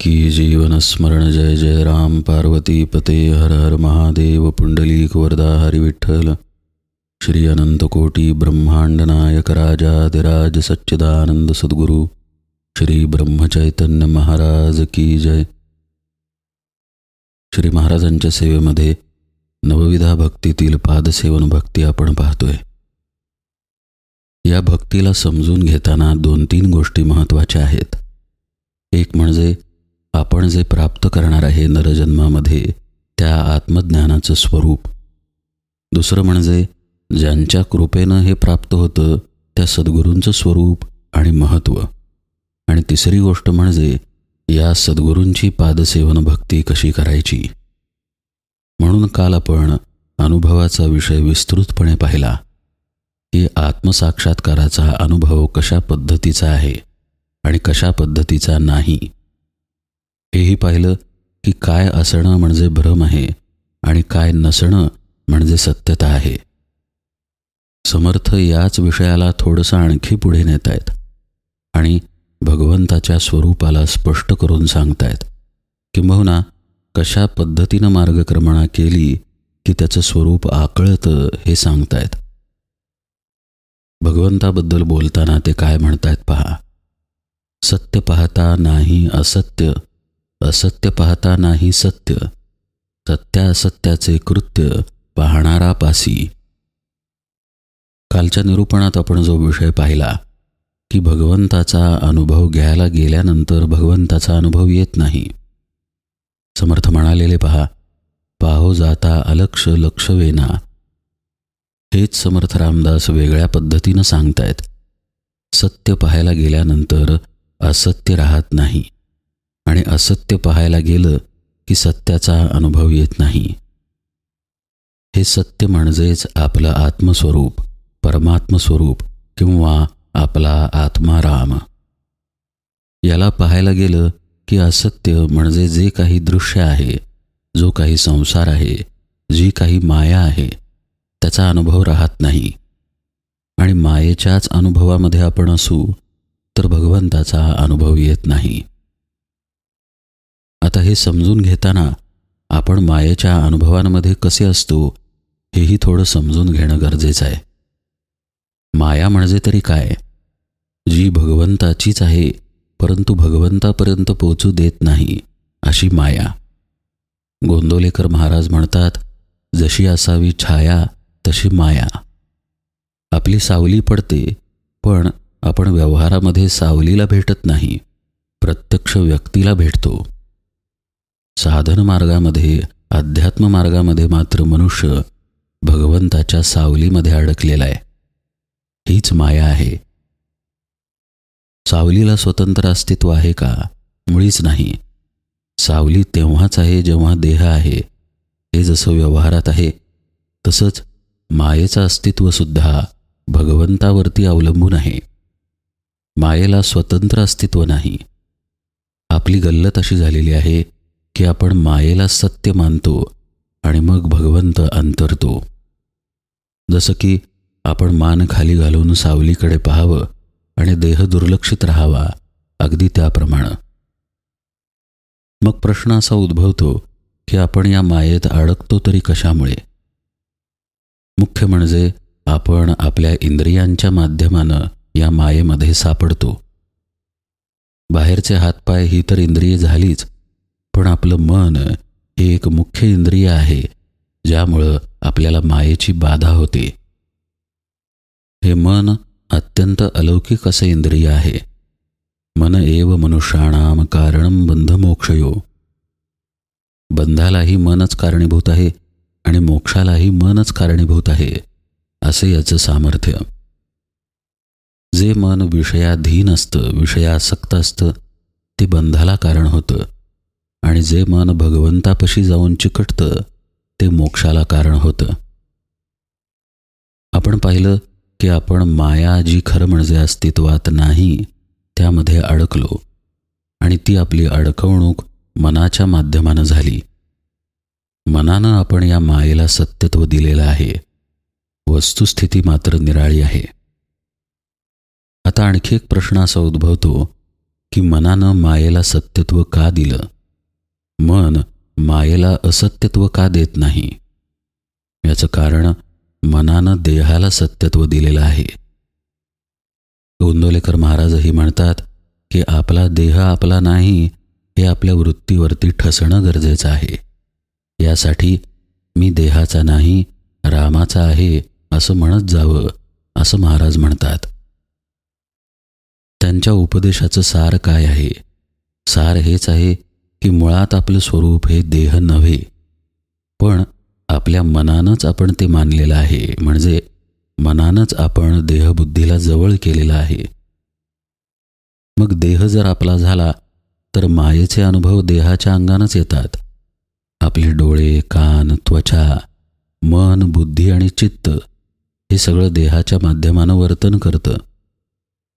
की जीवन स्मरण जय जय राम पार्वती पते हर हर महादेव पुंडलीक वरदा हरिविठ्ठल श्री अनंतकोटी ब्रह्मांड नायक राजाधिराज सच्चिदानंद सद्गुरू। श्री ब्रह्मचैतन्य महाराज की जय। श्री महाराजांच्या सेवेमध्ये नवविधा भक्तीतील पादसेवन भक्ती आपण पाहतोय. या भक्तीला समजून घेताना दोन तीन गोष्टी महत्त्वाच्या आहेत. एक म्हणजे आपण जे प्राप्त करणार आहे नरजन्मामध्ये त्या आत्मज्ञानाचं स्वरूप. दुसरं म्हणजे ज्यांच्या कृपेनं हे प्राप्त होतं त्या सद्गुरूंचं स्वरूप आणि महत्त्व. आणि तिसरी गोष्ट म्हणजे या सद्गुरूंची पादसेवन भक्ती कशी करायची? म्हणून काल आपण अनुभवाचा विषय विस्तृतपणे पाहिला की आत्मसाक्षात्काराचा अनुभव कशा पद्धतीचा आहे आणि कशा पद्धतीचा नाही. हेही पाहिलं की काय असणं म्हणजे भ्रम आहे आणि काय नसणं म्हणजे सत्यता आहे. समर्थ याच विषयाला थोडंसं आणखी पुढे नेत आहेत आणि भगवंताच्या स्वरूपाला स्पष्ट करून सांगतायत किंबहुना कशा पद्धतीनं मार्गक्रमणा केली की त्याचं स्वरूप आकळतं हे सांगतायत? भगवंताबद्दल बोलताना ते काय म्हणतायत पहा? सत्य पाहता नाही असत्य असत्य पाहता नाही सत्य सत्यासत्याचे कृत्य पाहणारा पासी कालच्या निरूपणात आपण जो विषय पाहिला की भगवंताचा अनुभव घ्यायला गेल्यानंतर भगवंताचा अनुभव येत नाही. समर्थ म्हणालेले पहा पाहो जाता अलक्ष लक्ष वेना हेच समर्थ रामदास वेगळ्या पद्धतीनं सांगतायत सत्य पाहायला गेल्यानंतर असत्य राहत नाही. आणि असत्य पाहायला गेलं की सत्याचा अनुभव येत नाही. हे सत्य म्हणजेच आपलं आत्मस्वरूप परमात्मस्वरूप किंवा आपला आत्माराम. याला पाहायला गेलं की असत्य म्हणजे जे काही दृश्य आहे जो काही संसार आहे जी काही माया आहे त्याचा अनुभव राहत नाही. आणि मायेच्याच अनुभवामध्ये आपण असू तर भगवंताचा अनुभव येत नाही. आता हे समजून घेताना आपण मायेच्या अनुभवांमध्ये कसे असतो हेही थोडं समजून घेणं गरजेचं आहे. माया म्हणजे तरी काय? जी भगवंताचीच आहे परंतु भगवंतापर्यंत पोचू देत नाही अशी माया. गोंदोलेकर महाराज म्हणतात जशी असावी छाया तशी माया. आपली सावली पडते पण आपण व्यवहारामध्ये सावलीला भेटत नाही प्रत्यक्ष व्यक्तीला भेटतो. साधन मार्गामध्ये अध्यात्म मार्गामध्ये मात्र मनुष्य भगवंताच्या सावलीमध्ये अडकलेला आहे. हीच माया आहे. सावलीला स्वतंत्र अस्तित्व आहे का? मुळीच नाही. सावली तेव्हाच आहे जेव्हा देह आहे. हे जसं व्यवहारात आहे तसंच मायेचं अस्तित्वसुद्धा भगवंतावरती अवलंबून आहे. मायेला स्वतंत्र अस्तित्व नाही. आपली गल्लत अशी झालेली आहे की आपण मायेला सत्य मानतो आणि मग भगवंत अंतरतो. जसं की आपण मान खाली घालून सावलीकडे पाहावं आणि देह दुर्लक्षित राहावा अगदी त्याप्रमाणे. मग प्रश्न असा उद्भवतो की आपण या मायेत अडकतो तरी कशामुळे? मुख्य म्हणजे आपण आपल्या इंद्रियांच्या माध्यमानं या मायेमध्ये सापडतो. बाहेरचे हातपाय ही तर इंद्रिये झालीच पण आपलं मन हे एक मुख्य इंद्रिय आहे ज्यामुळं आपल्याला मायेची बाधा होते. हे मन अत्यंत अलौकिक असं इंद्रिय आहे. मन एव मनुष्याणाम कारणम बंधमोक्षयो बंधालाही मनच कारणीभूत आहे आणि मोक्षालाही मनच कारणीभूत आहे असे याचं सामर्थ्य. जे मन विषयाधीन असतं विषयासक्त असतं ते बंधाला कारण होतं. आणि जे मन भगवंतापशी जाऊन चिकटतं ते मोक्षाला कारण होतं. आपण पाहिलं की आपण माया जी खरं म्हणजे अस्तित्वात नाही त्यामध्ये अडकलो. आणि ती आपली अडकवणूक मनाच्या माध्यमानं झाली. मनानं आपण या मायेला सत्यत्व दिलेलं आहे. वस्तुस्थिती मात्र निराळी आहे. आता आणखी एक प्रश्न असा उद्भवतो की मनानं मायेला सत्यत्व का दिलं? मन मायेला असत्यत्व का देत नाही? याचं कारण मनानं देहाला सत्यत्व दिलेलं आहे. गोंदोलेकर महाराजही म्हणतात की आपला देह आपला नाही हे आपल्या वृत्तीवरती ठसणं गरजेचं आहे. यासाठी मी देहाचा नाही रामाचा आहे असं म्हणत जावं असं महाराज म्हणतात. त्यांच्या उपदेशाचं सार काय आहे? सार हेच आहे की मुळात आपलं स्वरूप हे देह नव्हे पण आपल्या मनानंच आपण ते मानलेलं आहे. म्हणजे मनानंच आपण देहबुद्धीला जवळ केलेलं आहे. मग देह जर आपला झाला तर मायेचे अनुभव देहाच्या अंगानंच येतात. आपले डोळे कान त्वचा मन बुद्धी आणि चित्त हे सगळं देहाच्या माध्यमानं वर्तन करतं.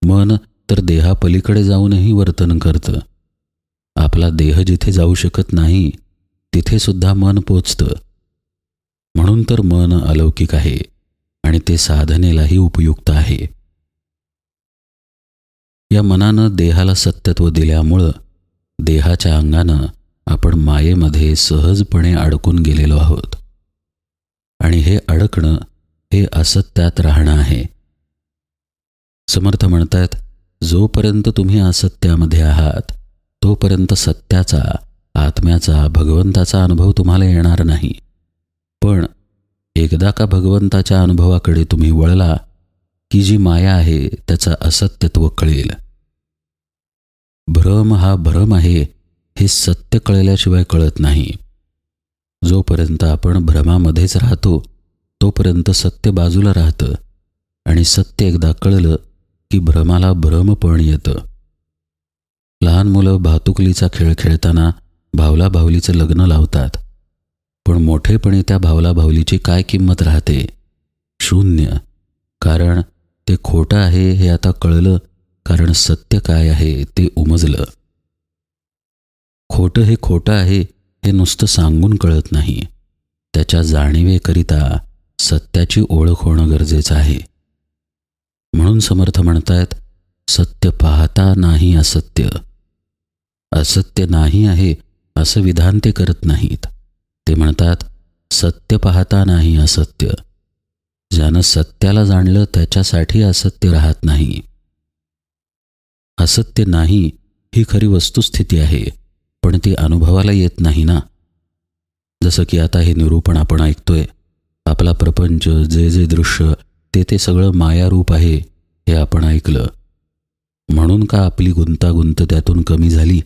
मन तर देहापलीकडे जाऊनही वर्तन करतं. आपला देह जिथे जाऊ शकत नाही तिथे सुद्धा मन पोचतं. म्हणून तर मन अलौकिक आहे आणि ते साधनेलाही उपयुक्त आहे. या मनानं देहाला सत्यत्व दिल्यामुळं देहाच्या अंगानं आपण मायेमध्ये सहजपणे अडकून गेलेलो आहोत. आणि हे अडकणं हे असत्यात राहणं आहे. समर्थ म्हणतात जोपर्यंत तुम्ही असत्यामध्ये आहात तोपर्यंत सत्याचा आत्म्याचा भगवंताचा अनुभव तुम्हाला येणार नाही. पण एकदा का भगवंताच्या अनुभवाकडे तुम्ही वळला की जी माया आहे त्याचं असत्यत्व कळेल. भ्रम हा भ्रम आहे हे सत्य कळल्याशिवाय कळत नाही. जोपर्यंत आपण भ्रमामध्येच राहतो तोपर्यंत सत्य बाजूला राहतं आणि सत्य एकदा कळलं की भ्रमाला भ्रम पण येतं. लहान मुलं भातुकलीचा खेळ खेळताना भावला भावलीचं लग्न लावतात. पण मोठेपणी त्या भावला भावलीची काय किंमत राहते? शून्य. कारण ते खोटं आहे हे आता कळलं कारण सत्य काय आहे ते उमजलं. खोटं हे खोटं आहे हे नुसतं सांगून कळत नाही. त्याच्या जाणीवेकरिता सत्याची ओळख होणं गरजेचं आहे. म्हणून समर्थ म्हणतायत सत्य पाहता नाही असत्य. असत्य नाही आहे असं विधान ते करत नाहीत. ते म्हणतात सत्य पाहता नाही असत्य. ज्यानं सत्याला जाणलं त्याच्यासाठी असत्य राहत नाही. असत्य नाही ही खरी वस्तुस्थिती आहे पण ती अनुभवाला येत नाही ना. जसं की आता हे निरूपण आपण ऐकतोय आपला प्रपंच जे जे दृश्य ते ते सगळं मायारूप आहे हे आपण ऐकलं. म्हणून का आपली गुंतागुंत त्यातून कमी झाली?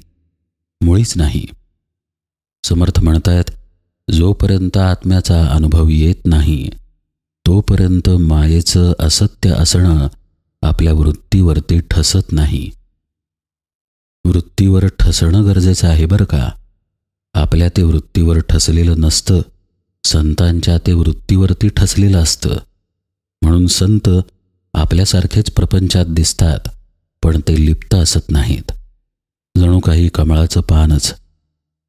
मुळीच नाही. समर्थ म्हणतायत जोपर्यंत आत्म्याचा अनुभव येत नाही तोपर्यंत मायेचं असत्य असणं आपल्या वृत्तीवरती ठसत नाही. वृत्तीवर ठसणं गरजेचं आहे बरं का? आपल्या ते वृत्तीवर ठसलेलं नसतं संतांच्या ते वृत्तीवरती ठसलेलं असतं. म्हणून संत आपल्यासारखेच प्रपंचात दिसतात पण ते लिप्त असत नाहीत. जणू काही कमळाचं पानच.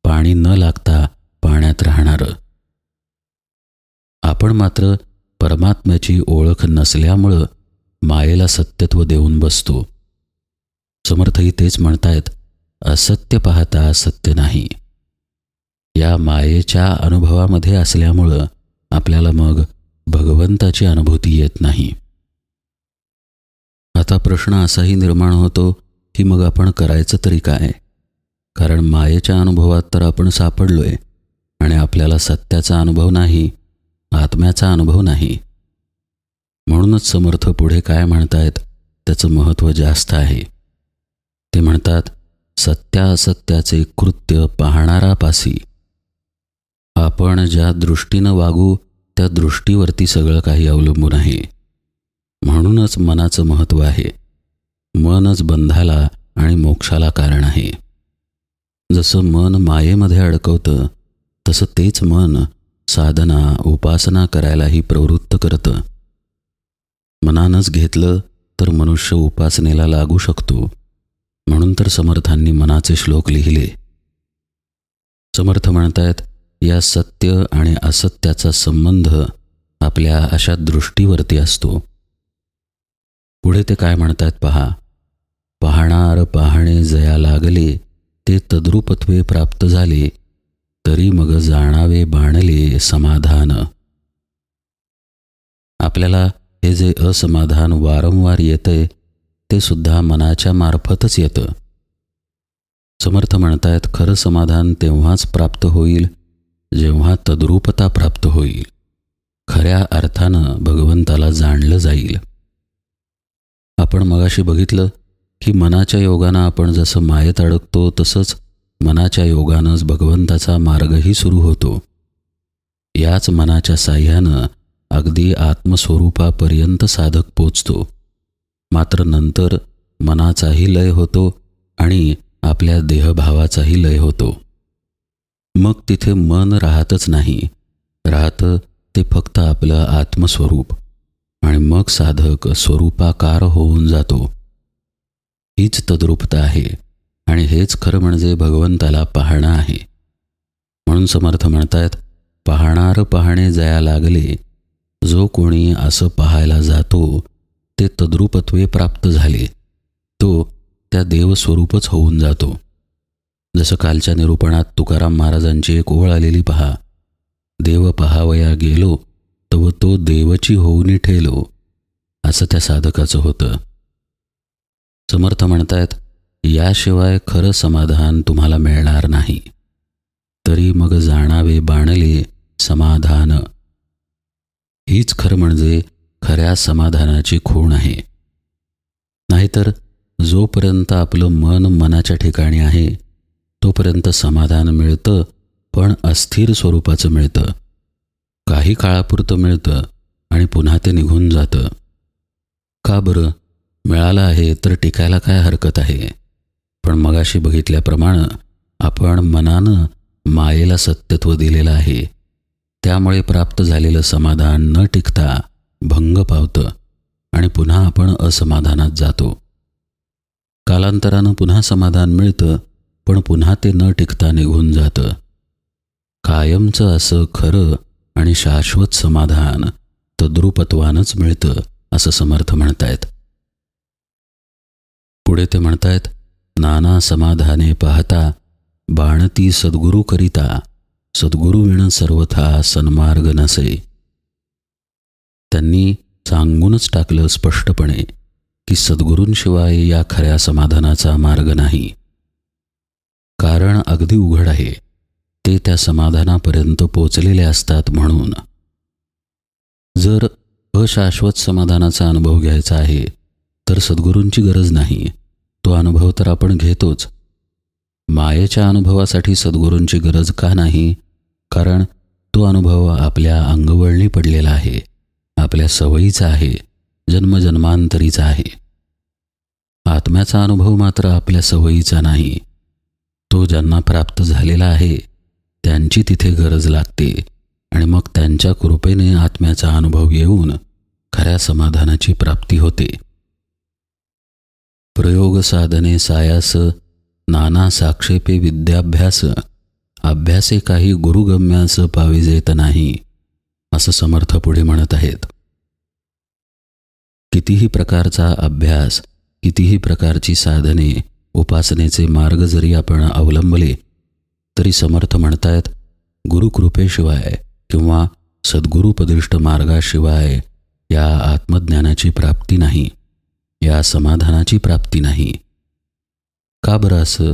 पाणी न लागता पाण्यात राहणारं. आपण मात्र परमात्म्याची ओळख नसल्यामुळं मायेला सत्यत्व देऊन बसतो. समर्थही तेच म्हणतायत असत्य पाहता सत्य नाही. या मायेच्या अनुभवामध्ये असल्यामुळं आपल्याला मग भगवंताची अनुभूती येत नाही. आता प्रश्न असाही निर्माण होतो की मग आपण करायचं तरी काय? कारण मायेच्या अनुभवात तर आपण सापडलोय आणि आपल्याला सत्याचा अनुभव नाही आत्म्याचा अनुभव नाही. म्हणूनच समर्थ पुढे काय म्हणतायत त्याचं महत्त्व जास्त आहे. ते म्हणतात सत्या असत्याचे कृत्य पाहणारापासी. आपण ज्या दृष्टीनं वागू त्या दृष्टीवरती सगळं काही अवलंबून आहे. म्हणूनच मनाचं महत्त्व आहे. मनच बंधाला आणि मोक्षाला कारण आहे. जसं मन मायेमध्ये अडकवतं तसं तेच मन साधना उपासना करायलाही प्रवृत्त करतं. मनानंच घेतलं तर मनुष्य उपासनेला लागू शकतो. म्हणून तर समर्थांनी मनाचे श्लोक लिहिले. समर्थ म्हणतायत या सत्य आणि असत्याचा संबंध आपल्या अशा दृष्टीवरती असतो. पुढे ते काय म्हणतायत पहा? पाहणार पाहणे जया लागले ते तद्रुपत्वे प्राप्त झाले तरी मग जाणावे बाणले समाधान. आपल्याला हे जे असमाधान वारंवार येतंय ते सुद्धा मनाच्या मार्फतच येतं. समर्थ म्हणतायत खरं समाधान तेव्हाच प्राप्त होईल जेव्हा तद्रूपता प्राप्त होईल. खऱ्या अर्थानं भगवंताला जाणलं जाईल. आपण मगाशी बघितलं की मनाच्या योगानं आपण जसं मायेत अडकतो तसंच मनाच्या योगानंच भगवंताचा मार्गही सुरू होतो. याच मनाच्या साह्यानं अगदी आत्मस्वरूपापर्यंत साधक पोचतो. मात्र नंतर मनाचाही लय होतो आणि आपल्या देहभावाचाही लय होतो. मग तिथे मन राहतच नाही. राहतं ते फक्त आपलं आत्मस्वरूप. आणि मग साधक स्वरूपाकार होऊन जातो. हीच तद्रुपता आहे आणि हेच खरं म्हणजे भगवंताला पाहणं आहे. म्हणून समर्थ म्हणतायत पाहणार पाहणे जया लागले जो कोणी असं पाहायला जातो ते तद्रुपत्वे प्राप्त झाले. तो त्या देवस्वरूपच होऊन जातो. जसं कालच्या निरूपणात तुकाराम महाराजांची एक ओळ आलेली पहा. देव पहावया गेलो तव तो देवची होऊनी ठेलो असं त्या साधकाचं होतं. समर्थ म्हणतायत याशिवाय खरं समाधान तुम्हाला मिळणार नाही. तरी मग जाणावे बाणले समाधान. हीच खरं म्हणजे खऱ्या समाधानाची खूण आहे. नाहीतर जोपर्यंत आपलं मन मनाच्या ठिकाणी आहे तोपर्यंत समाधान मिळतं पण अस्थिर स्वरूपाचं मिळतं. काही काळापुरतं मिळतं आणि पुन्हा ते निघून जातं. का बरं? मिळालं आहे तर टिकायला काय हरकत आहे? पण मगाशी बघितल्याप्रमाणे आपण मनानं मायेला सत्यत्व दिलेलं आहे. त्यामुळे प्राप्त झालेलं समाधान न टिकता भंग पावतं आणि पुन्हा आपण असमाधानात जातो. कालांतरानं पुन्हा समाधान मिळतं पण पुन्हा ते न टिकता निघून जातं. कायमचं असं खरं आणि शाश्वत समाधान तद्रुपत्वानंच मिळतं असं समर्थ म्हणतायत. पुढे ते म्हणतायत नाना समाधाने पाहता बाणती सद्गुरू करिता सद्गुरू विण सर्वथा सन्मार्ग नसे. त्यांनी सांगूनच टाकलं स्पष्टपणे की सद्गुरूंशिवाय या खऱ्या समाधानाचा मार्ग नाही. कारण अगदी उघड आहे ते त्या समाधानापर्यंत पोचलेले असतात म्हणून. जर अशाश्वत समाधानाचा अनुभव घ्यायचा आहे तर सद्गुरूंची गरज नाही. तो अनुभव तर आपण घेतोच. मायेच्या अनुभवासाठी सद्गुरूंची गरज का नाही? कारण तो अनुभव आपल्या अंगवळणी पडलेला आहे. आपल्या सवयीचा आहे. जन्मजन्मांतरीचा आहे. आत्म्याचा अनुभव मात्र आपल्या सवयीचा नाही. तो ज्यांना प्राप्त झालेला आहे त्यांची तिथे गरज लागते. आणि मग त्यांच्या कृपेने आत्म्याचा अनुभव येऊन खऱ्या समाधानाची प्राप्ती होते. प्रयोग साधने सायास नाना साक्षेपे विद्याभ्यास अभ्यासे काही गुरुगम्यास पाविजेत नाही असं समर्थ पुढे म्हणत आहेत. कितीही प्रकारचा अभ्यास कितीही प्रकारची साधने उपासनेचे मार्ग जरी आपण अवलंबले तरी समर्थ म्हणतायत गुरुकृपेशिवाय किंवा सद्गुरुपदिष्ट मार्गाशिवाय या आत्मज्ञानाची प्राप्ती नाही. या समाधानाची प्राप्ती नाही. का बरं असं?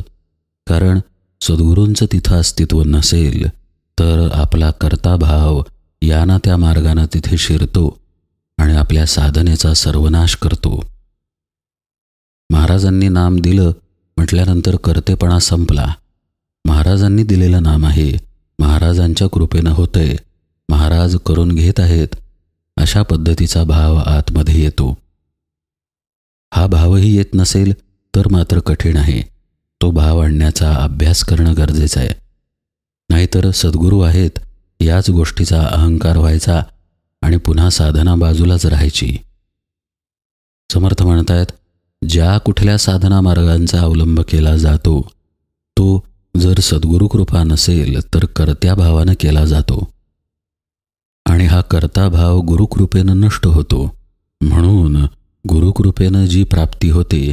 कारण सद्गुरूंचं तिथं अस्तित्व नसेल तर आपला कर्ता भाव याना त्या मार्गानं तिथे शिरतो आणि आपल्या साधनेचा सर्वनाश करतो. महाराजांनी नाम दिलं म्हटल्यानंतर कर्तेपणा संपला. महाराजांनी दिलेलं नाम आहे महाराजांच्या कृपेनं होतंय महाराज करून घेत आहेत अशा पद्धतीचा भाव आतमध्ये येतो. हा भावही येत नसेल तर मात्र कठीण आहे. तो भाव आणण्याचा अभ्यास करणं गरजेचं आहे. नाहीतर सद्गुरू आहेत याच गोष्टीचा अहंकार व्हायचा आणि पुन्हा साधना बाजूलाच राहायची. समर्थ म्हणतायत ज्या कुठल्या साधना मार्गांचा अवलंब केला जातो तो जर सद्गुरू कृपा नसेल तर कर्त्या भावानं केला जातो. आणि हा कर्ता भाव गुरुकृपेनं नष्ट होतो. म्हणून गुरुकृपेनं जी प्राप्ती होते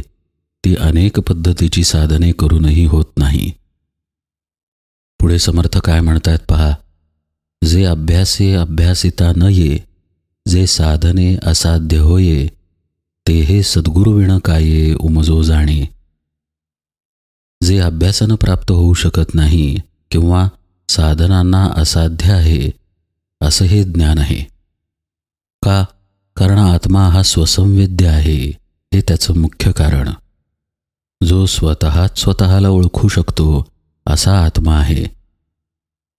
ती अनेक पद्धतीची साधने करूनही होत नाही. पुढे समर्थ काय म्हणतायत पहा जे अभ्यासे अभ्यासिता न ये जे साधने असाध्य होये ते हे सद्गुरुविण काये उमजो जाणे. जे अभ्यासानं प्राप्त होऊ शकत नाही किंवा साधनांना असाध्य आहे असं हे ज्ञान आहे. का? कारण आत्मा हा स्वसंवेद्य आहे हे त्याचं मुख्य कारण. जो स्वतःच स्वतःला ओळखू शकतो असा आत्मा आहे.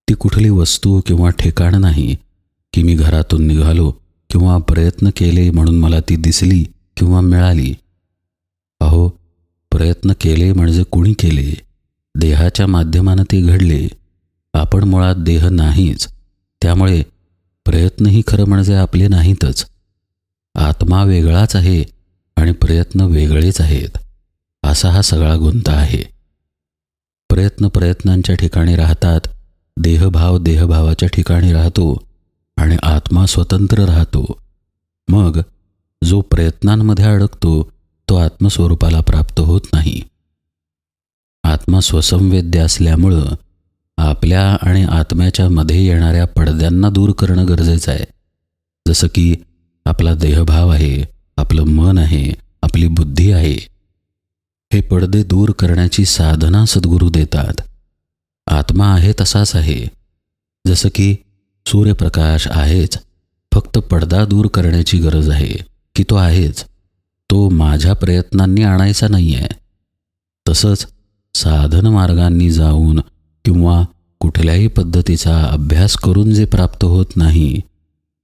ती कुठली वस्तू किंवा ठिकाण नाही की मी घरातून निघालो किंवा प्रयत्न केले म्हणून मला ती दिसली किंवा मिळाली. अहो प्रयत्न केले म्हणजे कुणी केले? देहाच्या माध्यमानं ते घडले. आपण मुळात देह नाहीच. त्यामुळे प्रयत्नही खरं म्हणजे आपले नाहीतच. आत्मा वेगळाच आहे आणि प्रयत्न वेगळेच आहेत असा हा सगळा गुंता आहे. प्रयत्न प्रयत्नांच्या ठिकाणी राहतात देहभाव देहभावाच्या ठिकाणी राहतो आणि आत्मा स्वतंत्र राहतो. मग जो प्रयत्नांमध्ये अडकतो तो आत्मस्वरूपाला प्राप्त होत नाही. आत्मा स्वसंवेद्य असल्यामुळं आपल्या आणि आत्म्याच्या मध्ये येणाऱ्या पडद्यांना दूर करणं गरजेचं आहे. जसं की आपला देहभाव आहे आपलं मन आहे आपली बुद्धी आहे. हे पडदे दूर करण्याची साधना सद्गुरू देतात. आत्मा आहे तसाच आहे. जसं की सूर्यप्रकाश आहेच फक्त पडदा दूर करण्याची गरज आहे की तो आहेच. तो माझ्या प्रयत्नांनी आणायचा नाही आहे तसंच साधन मार्गांनी जाऊन किंवा कुठल्याही पद्धतीचा अभ्यास करून जे प्राप्त होत नाही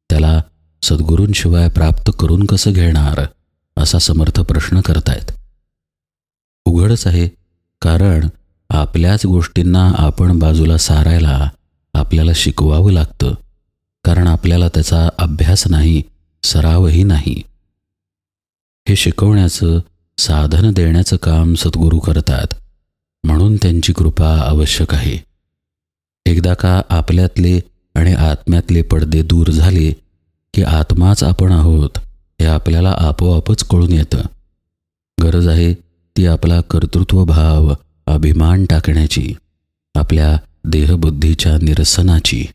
त्याला सद्गुरूंशिवाय प्राप्त करून कसं घेणार असा समर्थ प्रश्न करतायत. उघडच आहे कारण आपल्याच गोष्टींना आपण बाजूला सारायला आपल्याला शिकवावं लागतं कारण आपल्याला त्याचा अभ्यास नाही सरावही नाही. हे शिकवण्याचं साधन देण्याचं काम सद्गुरू करतात म्हणून त्यांची कृपा आवश्यक आहे. एकदा का आपल्यातले आणि आत्म्यातले पडदे दूर झाले की आत्माच आपण आहोत हे आपल्याला आपोआपच कळून येतं. गरज आहे ती आपला कर्तृत्व भाव अभिमान टाकण्याची आपल्या देहबुद्धीच्या निरसनाची.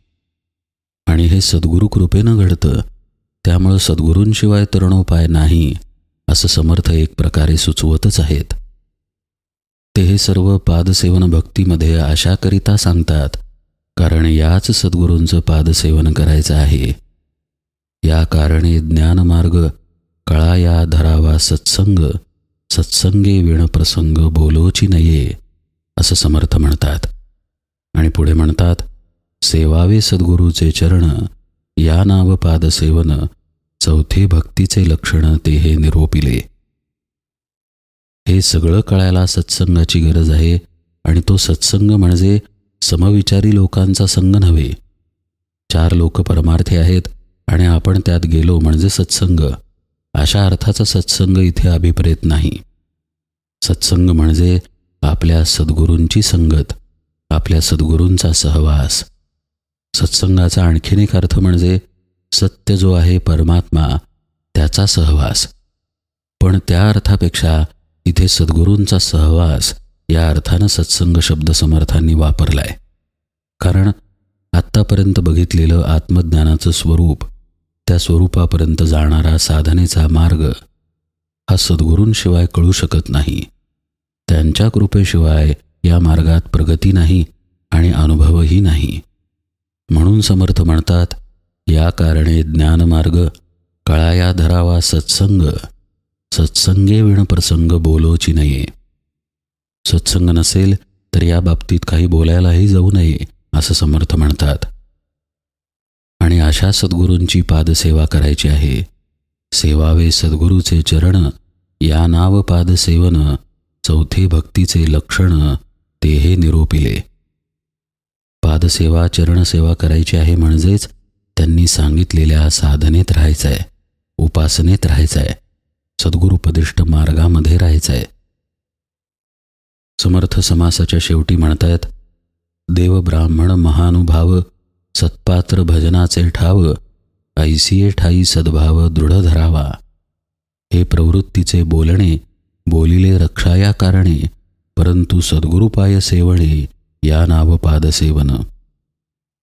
आणि हे सद्गुरू कृपेनं घडतं त्यामुळं सद्गुरूंशिवाय तरणोपाय नाही असं समर्थ एक प्रकारे सुचवतच आहेत. ते हे सर्व पादसेवन भक्तीमध्ये आशाकरिता सांगतात कारण याच सद्गुरूंचं पादसेवन करायचं आहे. या कारणे ज्ञानमार्ग कळा या धरावा सत्संग सत्संगे विणप्रसंग बोलोची नये असं समर्थ म्हणतात. आणि पुढे म्हणतात सेवावे सद्गुरूचे चरण या नाव पादसेवन चौथे भक्तीचे लक्षण ते हे निरोपिले. हे सगळं कळायला सत्संगाची गरज आहे आणि तो सत्संग म्हणजे समविचारी लोकांचा संग नव्हे. चार लोक परमार्थी आहेत आणि आपण त्यात गेलो म्हणजे सत्संग. अशा अर्थाचा सत्संग इथे अभिप्रेत नाही. सत्संग म्हणजे आपल्या सद्गुरूंची संगत आपल्या सद्गुरूंचा सहवास. सत्संगाचा आणखीन एक अर्थ म्हणजे सत्य जो आहे परमात्मा त्याचा सहवास. पण त्या अर्थापेक्षा इथे सद्गुरूंचा सहवास या अर्थानं सत्संग शब्द समर्थांनी वापरलाय. कारण आत्तापर्यंत बघितलेलं आत्मज्ञानाचं स्वरूप त्या स्वरूपापर्यंत जाणारा साधनेचा मार्ग हा सद्गुरूंशिवाय कळू शकत नाही. त्यांच्या कृपेशिवाय या मार्गात प्रगती नाही आणि अनुभवही नाही. म्हणून समर्थ म्हणतात या कारणे ज्ञानमार्ग कळाया धरावा सत्संग सत्संगे विणप्रसंग बोलोची नये. सत्संग नसेल तर या बाबतीत काही बोलायलाही जाऊ नये असं समर्थ म्हणतात. अशा सद्गुरूंची पादसेवा करायची आहे. सेवावे सद्गुरूचे चरण या नाव पादसेवन चौथे भक्तीचे लक्षण ते हे निरोपिले. पादसेवा चरणसेवा करायची आहे म्हणजेच त्यांनी सांगितलेल्या साधनेत राहायचं आहे उपासनेत राहायचं आहे सद्गुरुपदिष्ट मार्गामध्ये राहायचं आहे समर्थ समासाच्या शेवटी म्हणतायत देव ब्राह्मण महानुभाव सत्पात्र भजनाचे ठाव ऐसिये ठाई सद्भाव दृढ धरावा. हे प्रवृत्तीचे बोलणे बोलिले रक्षाया कारणे परंतु सद्गुरुपाय सेवणे या नाव पादसेवन.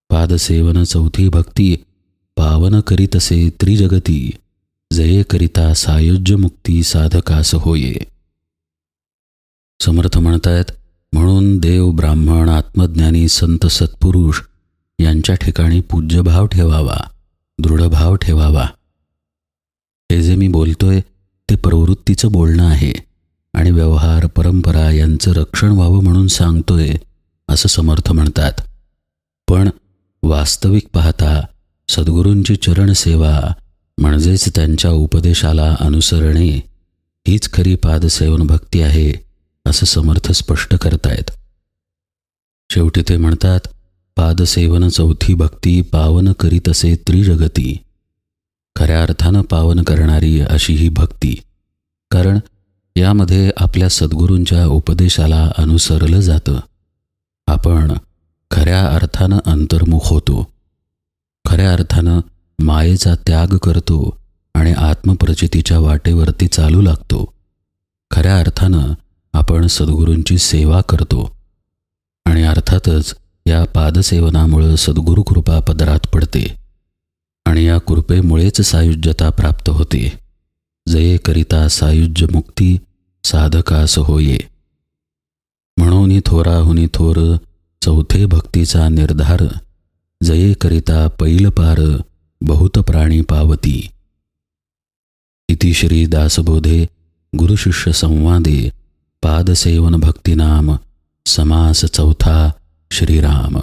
पादसेवन चौथी भक्ती पावन करीतसे त्रिजगती जये करिता सायुज्य मुक्ती साधकास होये. समर्थ म्हणतायत म्हणून देव ब्राह्मण आत्मज्ञानी संत सत्पुरुष यांच्या ठिकाणी पूज्यभाव ठेवावा दृढभाव ठेवावा. हे जे मी बोलतोय ते प्रवृत्तीचं बोलणं आहे आणि व्यवहार परंपरा यांचं रक्षण व्हावं म्हणून सांगतोय असं समर्थ म्हणतात. पण वास्तविक पाहता सद्गुरूंची चरणसेवा म्हणजेच त्यांच्या उपदेशाला अनुसरणे हीच खरी पादसेवन भक्ती आहे असं समर्थ स्पष्ट करतायत. शेवटी ते म्हणतात पादसेवन चौथी भक्ती पावन करीत असे त्रिजगती खऱ्या अर्थानं पावन करणारी अशी ही भक्ती. कारण यामध्ये आपल्या सद्गुरूंच्या उपदेशाला अनुसरलं जातं. आपण खऱ्या अर्थानं अंतर्मुख होतो. खऱ्या अर्थानं मायेचा त्याग करतो आणि आत्मप्रचितीच्या वाटेवरती चालू लागतो. खऱ्या अर्थानं आपण सद्गुरूंची सेवा करतो. आणि अर्थातच या पादसेवनामुळं सद्गुरु कृपा पदरात पडते आणि या कृपेमुळेच सायुज्यता प्राप्त होते. जये करिता सायुज्य मुक्ती साधकास होये म्हणून थोराहुनी थोर चौथे भक्तीचा निर्धार जये करिता पैल पार बहुत प्राणी पावती. इति श्री दासबोधे गुरुशिष्य संवादे पादसेवन भक्तिनाम समास चौथा श्रीराम.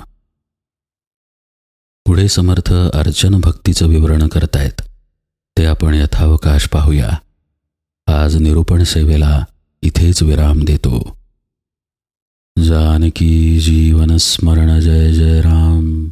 पुढे समर्थ अर्चन भक्तीचं विवरण करतायत. ते आपण यथावकाश पाहूया. आज निरूपण सेवेला इथेच विराम देतो. जानकी जीवन स्मरण जय जय राम.